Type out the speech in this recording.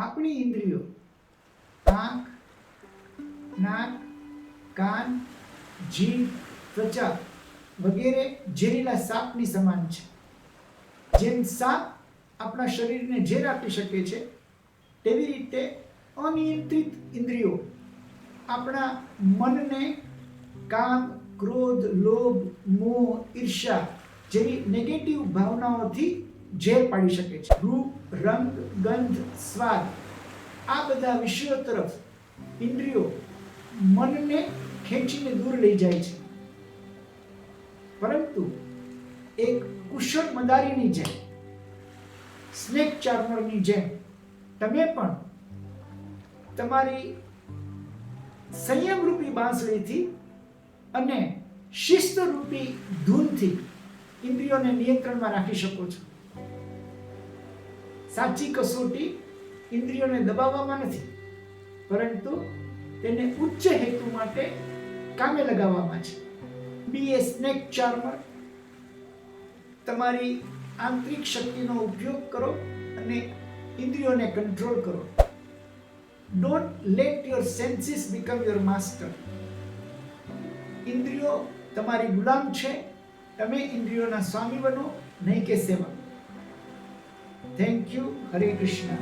આપણી ઇન્દ્રિયો. આંખ, નાક, કાન, જીભ, ત્વચા વગેરે ઝેરીલા સાપની સમાન છે. જેમ સાપ આપણા શરીરને ઝેર આપી શકે છે, તેવી રીતે અનિયંત્રિત ઇન્દ્રિયો આપણા મનને કામ, ક્રોધ, લોભ, મોહ ઈર્ષા જેવી નેગેટિવ ભાવનાઓથી ઝેર પાડી શકે છે. રૂપ, રંગ, ગંધ, સ્વાદ, આ બધા વિષયો તરફ ઇન્દ્રિયો મનને ખેંચીને દૂર લઈ જાય છે. પરંતુ એક કુશળ મદારીની જેમ, સ્નેક ચાર્મરની જેમ, તમે પણ તમારી સંયમરૂપી બાંસળીથી અને શિસ્તરૂપી ધૂનથી ઇન્દ્રિયોને નિયંત્રણમાં રાખી શકો છો. સાચી કસોટી ઇન્દ્રિયોને દબાવવામાં નથી, પરંતુ તેને ઉચ્ચ હેતુ માટે કામે લગાવવામાં છે. Be a snake charmer. તમારી આંતરિક શક્તિનો ઉપયોગ કરો અને ઇન્દ્રિયોને કંટ્રોલ કરો. Don't let your senses become your master ઇન્દ્રિયો તમારી ગુલામ છે. તમે ઇન્દ્રિયોના સ્વામી બનો, નહીં કે સેવક. Thank you. Hare Krishna.